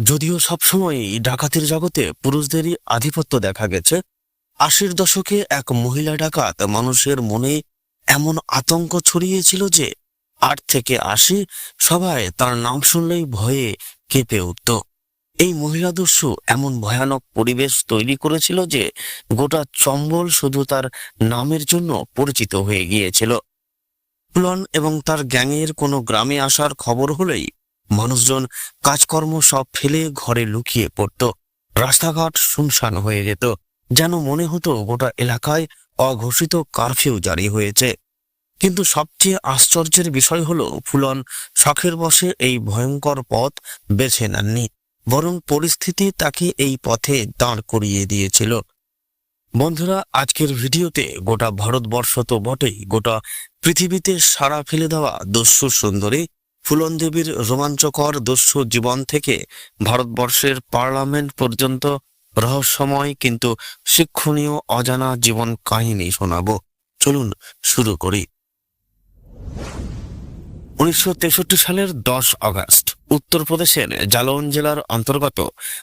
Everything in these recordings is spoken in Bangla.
যদিও সবসময়ই ডাকাতির জগতে পুরুষদেরই আধিপত্য দেখা গেছে, আশির দশকে এক মহিলা ডাকাত মানুষের মনে এমন আতঙ্ক ছড়িয়েছিল যে আট থেকে আশি সবাই তার নাম শুনলেই ভয়ে কেঁপে উঠত। এই মহিলা দস্যু এমন ভয়ানক পরিবেশ তৈরি করেছিল যে গোটা চম্বল শুধু তার নামের জন্য পরিচিত হয়ে গিয়েছিল। ফুলন এবং তার গ্যাংয়ের কোনো গ্রামে আসার খবর হলেই মানুষজন কাজকর্ম সব ফেলে ঘরে লুকিয়ে পড়ত। রাস্তাঘাট শুনশান হয়ে যেত, যেন মনে হতো গোটা এলাকায় অঘোষিত কারফিউ জারি হয়েছে। কিন্তু সবচেয়ে আশ্চর্যের বিষয় হলো, ফুলন শখের বসে এই ভয়ঙ্কর পথ বেছে নেননি, বরং পরিস্থিতি তাকে এই পথে দাঁড় করিয়ে দিয়েছিল। বন্ধুরা, আজকের ভিডিওতে গোটা ভারতবর্ষ তো বটেই, গোটা পৃথিবীতে সারা ফেলে দেওয়া দস্যু সুন্দরী ফুলন দেবীর রোমাঞ্চকর দস্যু জীবন থেকে ভারতবর্ষের পার্লামেন্ট পর্যন্ত রহস্যময় কিন্তু শিক্ষণীয় অজানা জীবন কাহিনী শোনাবো। চলুন শুরু করি। উনিশশো তেষট্টি সালের দশ আগস্ট, উত্তরপ্রদেশের জালৌন জেলার অন্তর্গত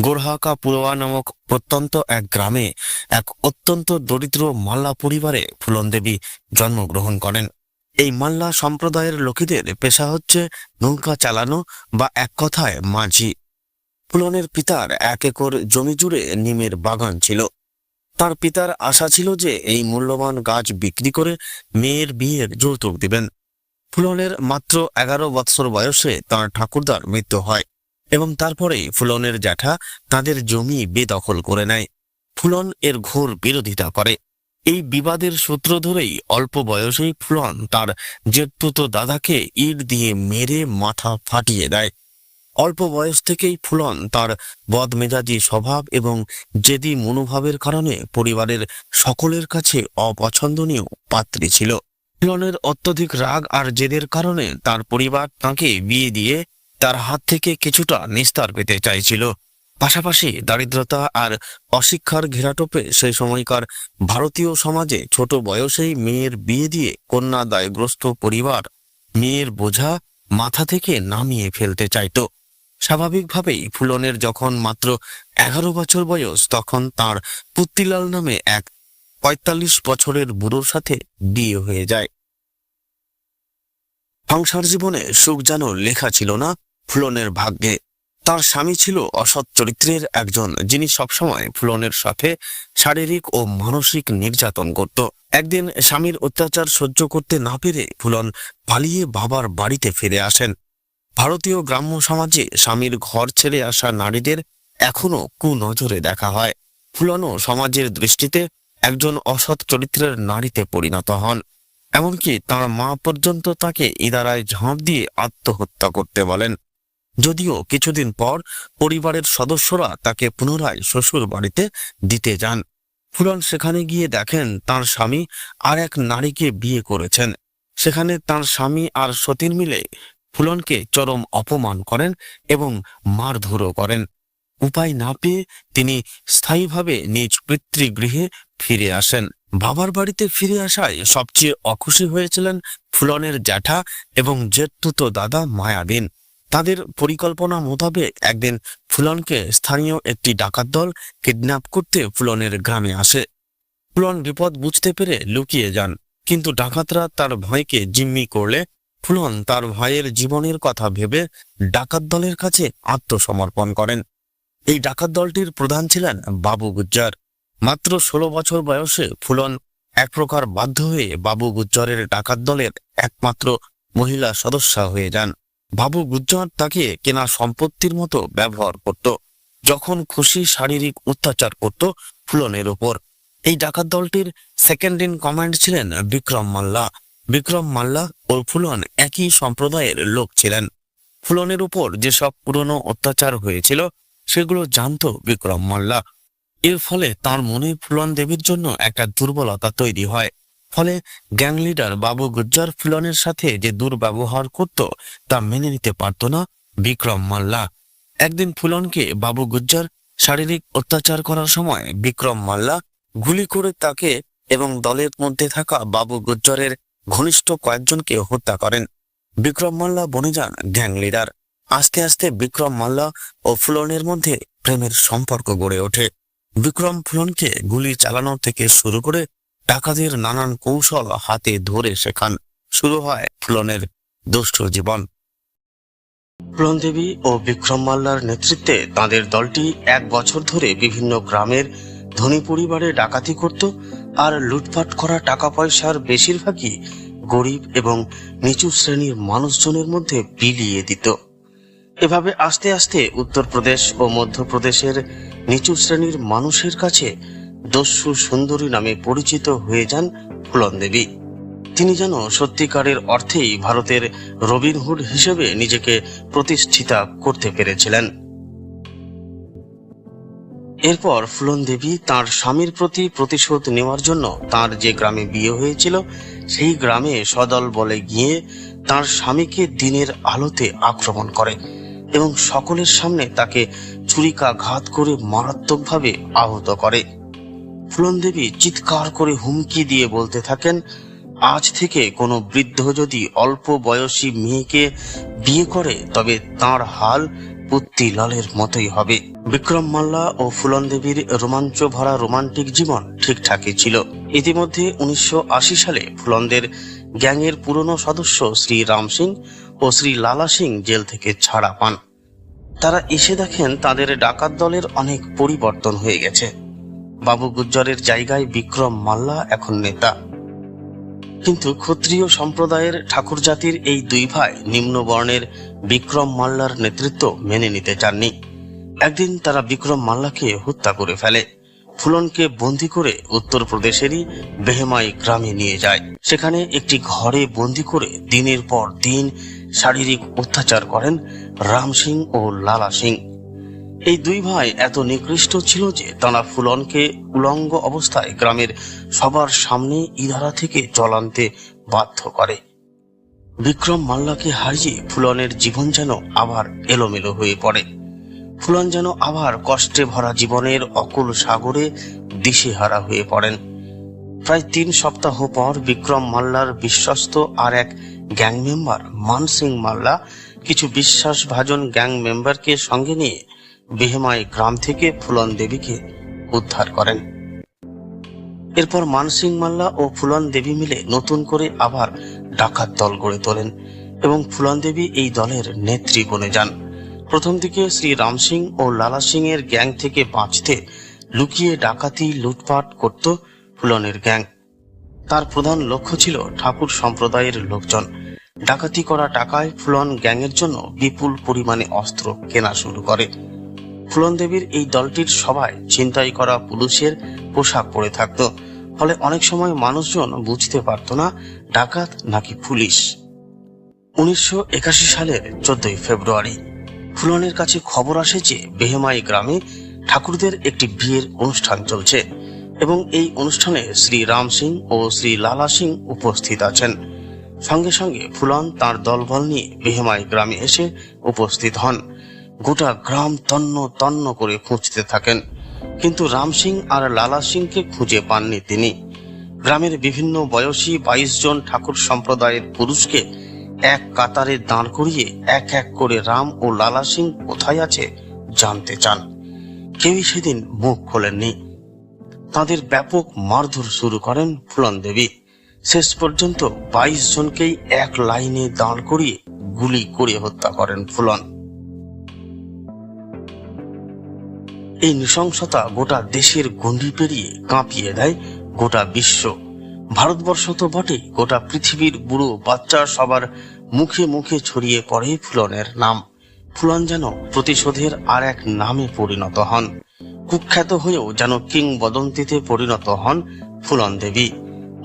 গোরহাকা পুরোয়া নামক প্রত্যন্ত এক গ্রামে এক অত্যন্ত দরিদ্র মাল্লা পরিবারে ফুলন দেবী জন্মগ্রহণ করেন। এই মাল্লা সম্প্রদায়ের লোকেদের পেশা হচ্ছে নৌকা চালানো বা এক কথায় মাঝি। ফুলনের পিতার এক একর জমি জুড়ে নিমের বাগান ছিল। তার পিতার আশা ছিল যে এই মূল্যবান গাছ বিক্রি করে মেয়ের বিয়ের যৌতুক দিবেন। ফুলনের মাত্র এগারো বৎসর বয়সে তার ঠাকুরদার মৃত্যু হয় এবং তারপরেই ফুলনের জ্যাঠা তাদের জমি বেদখল করে নেয়। ফুলন এর ঘোর বিরোধিতা করে। এই বিবাদের সূত্র ধরেই অল্প বয়সেই ফুলন তার জেঠতুতো দাদাকে ইট দিয়ে মেরে মাথা ফাটিয়ে দেয়। অল্প বয়স থেকেই ফুলন তার বদমেজাজি স্বভাব এবং জেদি মনোভাবের কারণে পরিবারের সকলের কাছে অপছন্দনীয় পাত্রী ছিল। ফুলনের অত্যধিক রাগ আর জেদের কারণে তার পরিবার তাকে বিয়ে দিয়ে তার হাত থেকে কিছুটা নিস্তার পেতে চাইছিল। পাশাপাশি দারিদ্রতা আর অশিক্ষার ঘেরাটোপে সেই সময়কার ভারতীয় সমাজে ছোট বয়সেই মেয়ের বিয়ে দিয়ে কন্যা দায়গ্রস্ত পরিবার মেয়ের বোঝা মাথা থেকে নামিয়ে ফেলতে চাইতো। স্বাভাবিকভাবেই ফুলনের যখন মাত্র এগারো বছর বয়স, তখন তার পুত্তিলাল নামে এক পঁয়তাল্লিশ বছরের বুড়োর সাথে বিয়ে হয়ে যায়। সংসার জীবনে সুখ যেন লেখা ছিল না ফুলনের ভাগ্যে। তার স্বামী ছিল অসৎ চরিত্রের একজন, যিনি সবসময় ফুলনের সাথে শারীরিক ও মানসিক নির্যাতন করত। একদিন স্বামীর অত্যাচার সহ্য করতে না পেরে ফুলন পালিয়ে বাবার বাড়িতে ফিরে আসেন। ভারতীয় গ্রাম্য সমাজে স্বামীর ঘর ছেড়ে আসা নারীদের এখনও কুনজরে দেখা হয়। ফুলনও সমাজের দৃষ্টিতে একজন অসৎ চরিত্রের নারীতে পরিণত হন। এমনকি তার মা পর্যন্ত তাকে ইদারায় ঝাঁপ দিয়ে আত্মহত্যা করতে বলেন। যদিও কিছুদিন পর পরিবারের সদস্যরা তাকে পুনরায় শ্বশুর বাড়িতে দিতে যান। ফুলন সেখানে গিয়ে দেখেন তার স্বামী আর এক নারীকে বিয়ে করেছেন। সেখানে তার স্বামী আর সতীন মিলে ফুলনকে চরম অপমান করেন এবং মারধরও করেন। উপায় না পেয়ে তিনি স্থায়ীভাবে নিজ পিতৃগৃহে ফিরে আসেন। বাবার বাড়িতে ফিরে আসায় সবচেয়ে অখুশি হয়েছিলেন ফুলনের জ্যাঠা এবং জেঠতুতো দাদা মায়াবিন। তাদের পরিকল্পনা মোতাবেক একদিন ফুলনকে স্থানীয় একটি ডাকাত দল কিডন্যাপ করতে ফুলনের গ্রামে আসে। ফুলন বিপদ বুঝতে পেরে লুকিয়ে যান, কিন্তু ডাকাতরা তার ভয়কে জিম্মি করলে ফুলন তার ভাইয়ের জীবনের কথা ভেবে ডাকাত দলের কাছে আত্মসমর্পণ করেন। এই ডাকাত দলটির প্রধান ছিলেন বাবু গুজ্জার। মাত্র ষোলো বছর বয়সে ফুলন এক প্রকার বাধ্য হয়ে বাবু গুজ্জরের ডাকাত দলের একমাত্র মহিলা সদস্য হয়ে যান। বাবু গুজ্জর তাকে কেনা সম্পত্তির মতো ব্যবহার করত। যখন খুশি শারীরিক অত্যাচার করত ফুলনের উপর এই ডাকাত দলটির সেকেন্ড ইন কমান্ড ছিলেন বিক্রম মাল্লা। বিক্রম মাল্লা ও ফুলন একই সম্প্রদায়ের লোক ছিলেন। ফুলনের উপর যেসব পুরনো অত্যাচার হয়েছিল, সেগুলো জানত বিক্রম মাল্লা। এর ফলে তার মনে ফুলন দেবীর জন্য একটা দুর্বলতা তৈরি হয়। ফলে গ্যাং লিডার বাবু গুজ্জার ফুলনের সাথে যে দুর্ব্যবহার করত, তা মেনে নিতে পারত না বিক্রম মাল্লা। একদিন ফুলনকে বাবু গুজ্জার শারীরিক অত্যাচার করার সময় বিক্রম মাল্লা গুলি করে তাকে এবং দলের মধ্যে থাকা বাবু গুজ্জরের ঘনিষ্ঠ কয়েকজনকে হত্যা করেন। বিক্রম মাল্লা বনে যান গ্যাং লিডার আস্তে আস্তে বিক্রম মাল্লা ও ফুলনের মধ্যে প্রেমের সম্পর্ক গড়ে ওঠে। বিক্রম ফুলনকে গুলি চালানো থেকে শুরু করে ডাকাতের নানান কৌশল হাতে ধরে শেখান শুরু হয় ফুলনের দুষ্ট জীবন। দেবী ও বিক্রম মাল্লার নেতৃত্বে তাদের দলটি এক বছর ধরে বিভিন্ন গ্রামের ধনী পরিবারে ডাকাতি করত আর লুটপাট করা টাকা পয়সার বেশিরভাগই গরিব এবং নিচু শ্রেণির মানুষজনের মধ্যে বিলিয়ে দিত। এভাবে আস্তে আস্তে উত্তরপ্রদেশ ও মধ্যপ্রদেশের নিচু শ্রেণির মানুষের কাছে দস্যু সুন্দরী নামে পরিচিত হয়ে যান ফুলন দেবী। তিনি যেন সত্যিকারের অর্থেই ভারতের রবিনহুড হিসেবে নিজেকে প্রতিষ্ঠিতা করতে পেরেছিলেন। এরপর ফুলন দেবী তার স্বামীর প্রতি প্রতিশোধ নেওয়ার জন্য তার যে গ্রামে বিয়ে হয়েছিল, সেই গ্রামে সদল বলে গিয়ে তার স্বামীকে দিনের আলোতে আক্রমণ করে এবং সকলের সামনে তাকে ছুরিকাঘাত করে মারাত্মকভাবে আহত করে। ফুলন দেবী চিৎকার করে হুমকি দিয়ে বলতে থাকেন, আজ থেকে কোনো বৃদ্ধ যদি অল্প বয়সী মেয়েকে বিয়ে করে, তবে তার হাল পুত্তিলালের মতোই হবে। বিক্রম মাল্লা ও ফুলন দেবীর রোমাঞ্চ ভরা রোমান্টিক জীবন ঠিকঠাকই ছিল। ইতিমধ্যে উনিশশো আশি সালে ফুলনদের গ্যাংয়ের পুরনো সদস্য শ্রী রাম সিং ও শ্রী লালা সিং জেল থেকে ছাড়া পান। তারা এসে দেখেন তাদের ডাকাত দলের অনেক পরিবর্তন হয়ে গেছে। বাবু গুজ্জরের জায়গায় বিক্রম মাল্লা এখন নেতা। কিন্তু ক্ষত্রিয় সম্প্রদায়ের ঠাকুর জাতির এই দুই ভাই নিম্ন বর্ণের বিক্রম মাল্লার নেতৃত্ব মেনে নিতে চাননি। একদিন তারা বিক্রম মাল্লাকে হত্যা করে ফেলে। ফুলনকে বন্দি করে উত্তরপ্রদেশেরই বেহেমাই গ্রামে নিয়ে যায়। সেখানে একটি ঘরে বন্দি করে দিনের পর দিন শারীরিক অত্যাচার করেন রাম সিং ও লালা সিং। এই দুই ভাই এত নিকৃষ্ট ছিল যে তারা ফুলনকে উলঙ্গ অবস্থায় গ্রামের সবার সামনে ইধারা থেকে চলান্তে বাধ্য করে। বিক্রম মাল্লাকে হারিয়ে ফুলনের জীবন যেন আবার এলোমেলো হয়ে পড়ে। ফুলন যেন আবার কষ্টে ভরা জীবনের অকুল সাগরে দিশেহারা হয়ে পড়েন। প্রায় তিন সপ্তাহ পর বিক্রম মাল্লার বিশ্বস্ত আর এক গ্যাং মেম্বার মান সিং মাল্লা কিছু বিশ্বাসভাজন গ্যাং মেম্বারকে সঙ্গে নিয়ে বেহেমাই গ্রাম থেকে ফুলন দেবীকে উদ্ধার করেন। এরপর মানসিং মাল্লা ও ফুলন দেবী মিলে নতুন করে আবার ডাকাত দল গড়ে তোলেন এবং ফুলন দেবী এই দলের নেত্রী বনে যান। প্রথম দিকে শ্রী রাম সিং ও লালা সিং এর গ্যাং থেকে বাঁচতে লুকিয়ে ডাকাতি লুটপাট করত ফুলনের গ্যাং। তার প্রধান লক্ষ্য ছিল ঠাকুর সম্প্রদায়ের লোকজন। ডাকাতি করা টাকায় ফুলন গ্যাংয়ের জন্য বিপুল পরিমাণে অস্ত্র কেনা শুরু করে। ফুলন দেবীর এই দলটির সবাই ছিনতাই করা পুলিশের পোশাক পরে থাকতো। ফলে অনেক সময় মানুষজন বুঝতে পারত না, ডাকাত নাকি পুলিশ। উনিশশো একাশি সালের চোদ্দই ফেব্রুয়ারি, ফুলনের কাছে খবর আসে যে বেহেমাই গ্রামে ঠাকুরদের একটি বিয়ের অনুষ্ঠান চলছে এবং এই অনুষ্ঠানে শ্রী রাম সিং ও শ্রী লালা সিং উপস্থিত আছেন। সঙ্গে সঙ্গে ফুলন তার দলবল নিয়ে বেহেমাই গ্রামে এসে উপস্থিত হন। গোটা গ্রাম তন্ন তন্ন করে খুঁজতে থাকেন। কিন্তু রাম সিং আর লালা সিংকে খুঁজে পাননি তিনি। গ্রামের বিভিন্ন বয়সী বাইশ জন ঠাকুর সম্প্রদায়ের পুরুষকে এক কাতারে দাঁড় করিয়ে এক এক করে রাম ও লালা সিং কোথায় আছে জানতে চান। কেউই সেদিন মুখ খোলেননি। তাদের ব্যাপক মারধর শুরু করেন ফুলন দেবী। শেষ পর্যন্ত বাইশ জনকেই এক লাইনে দাঁড় করিয়ে গুলি করে হত্যা করেন ফুলন। এই নৃশংসতা গোটা দেশের গণ্ডি পেরিয়ে কাঁপিয়ে দেয় গোটা বিশ্ব। ভারতবর্ষ তো বটে গোটা পৃথিবীর বুড়ো বাচ্চা সবার মুখে মুখে ছড়িয়ে পড়ে ফুলনের নাম। ফুলন যেন প্রতিশোধের আর এক নামে পরিণত হন। কুখ্যাত হয়েও যেন কিংবদন্তিতে পরিণত হন ফুলন দেবী।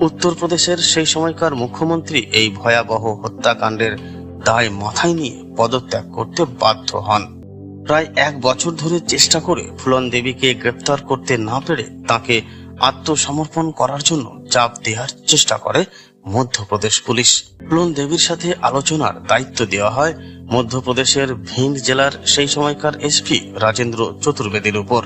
উত্তরপ্রদেশের সেই সময়কার মুখ্যমন্ত্রী এই ভয়াবহ হত্যাকাণ্ডের দায় মাথায় নিয়ে পদত্যাগ করতে বাধ্য হন। প্রায় এক বছর ধরে চেষ্টা করে ফুলন দেবীকে গ্রেপ্তার করতে না পেরে তাকে আত্মসমর্পণ করার জন্য চাপ দেওয়ার চেষ্টা করে মধ্যপ্রদেশ পুলিশ। ফুলন দেবীর সাথে আলোচনার দায়িত্ব দেওয়া হয় মধ্যপ্রদেশের ভিন্ড জেলার সেই সময়কার এসপি রাজেন্দ্র চতুর্বেদীর উপর।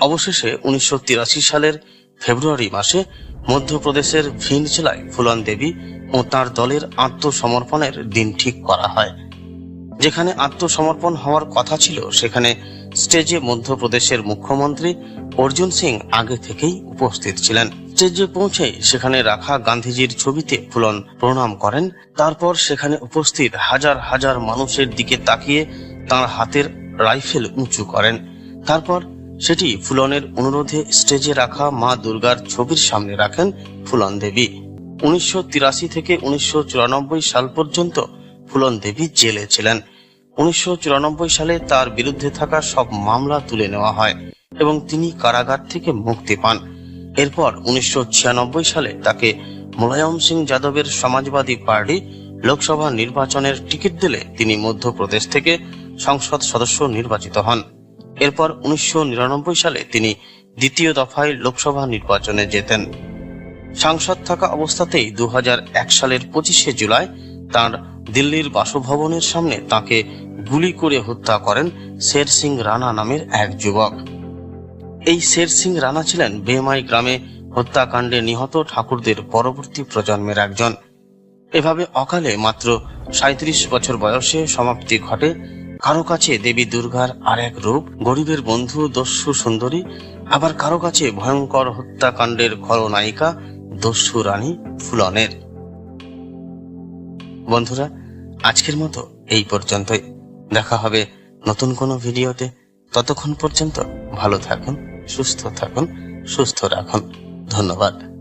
অবশেষে উনিশশো তিরাশি সালের ফেব্রুয়ারি মাসে মধ্যপ্রদেশের ভিন্ড জেলায় ফুলন দেবী ও তার দলের আত্মসমর্পণের দিন ঠিক করা হয়। যেখানে আত্মসমর্পণ হওয়ার কথা ছিল, সেখানে স্টেজে মধ্যপ্রদেশের মুখ্যমন্ত্রী অর্জুন সিং আগে থেকেই উপস্থিত ছিলেন। স্টেজে পৌঁছে সেখানে রাখা গান্ধীজির ছবিতে ফুলন প্রণাম করেন। তারপর সেখানে উপস্থিত হাজার হাজার মানুষের দিকে তাকিয়ে তার হাতের রাইফেল উঁচু করেন। তারপর সেটি ফুলনের অনুরোধে স্টেজে রাখা মা দুর্গার ছবির সামনে রাখেন ফুলন দেবী। উনিশশো তিরাশি থেকে উনিশশো চুরানব্বই সাল পর্যন্ত ফুলন দেবী জেলে ছিলেন। উনিশশো চুরানব্বই সালে তার বিরুদ্ধে থাকা সব মামলা তুলে নেওয়া হয় এবং তিনি কারাগার থেকে মুক্তি পান। এরপর উনিশশো ছিয়ানব্বই সালে তাকে মুলায়ম সিং যাদবের সমাজবাদী পার্টি লোকসভা নির্বাচনের টিকিট দিলে তিনি মধ্যপ্রদেশ থেকে সংসদ সদস্য নির্বাচিত হন। এরপর উনিশশো নিরানব্বই সালে তিনি দ্বিতীয় দফায় লোকসভা নির্বাচনে জেতেন। সাংসদ থাকা অবস্থাতেই দু হাজার এক সালের পঁচিশে জুলাই তার দিল্লির বাসভবনের সামনে তাকে গুলি করে হত্যা করেন শের সিং রানা নামের এক যুবক। এই শের সিং রানা ছিলেন বেমাই গ্রামে হত্যাকাণ্ডে নিহত ঠাকুরদের পরবর্তী প্রজন্মের একজন। এভাবে অকালে মাত্র সাঁত্রিশ বছর বয়সে সমাপ্তি ঘটে। কারও কাছে দেবী দুর্গার আর এক রূপ, গরিবের বন্ধু দস্যু সুন্দরী, আবার কারও কাছে ভয়ঙ্কর হত্যাকাণ্ডের খলনায়িকা দস্যু রানী ফুলনের। বন্ধুরা, আজকের মতো এই পর্যন্তই। দেখা হবে নতুন কোনো ভিডিওতে। ততক্ষণ পর্যন্ত ভালো থাকুন, সুস্থ থাকুন, সুস্থ রাখুন। ধন্যবাদ।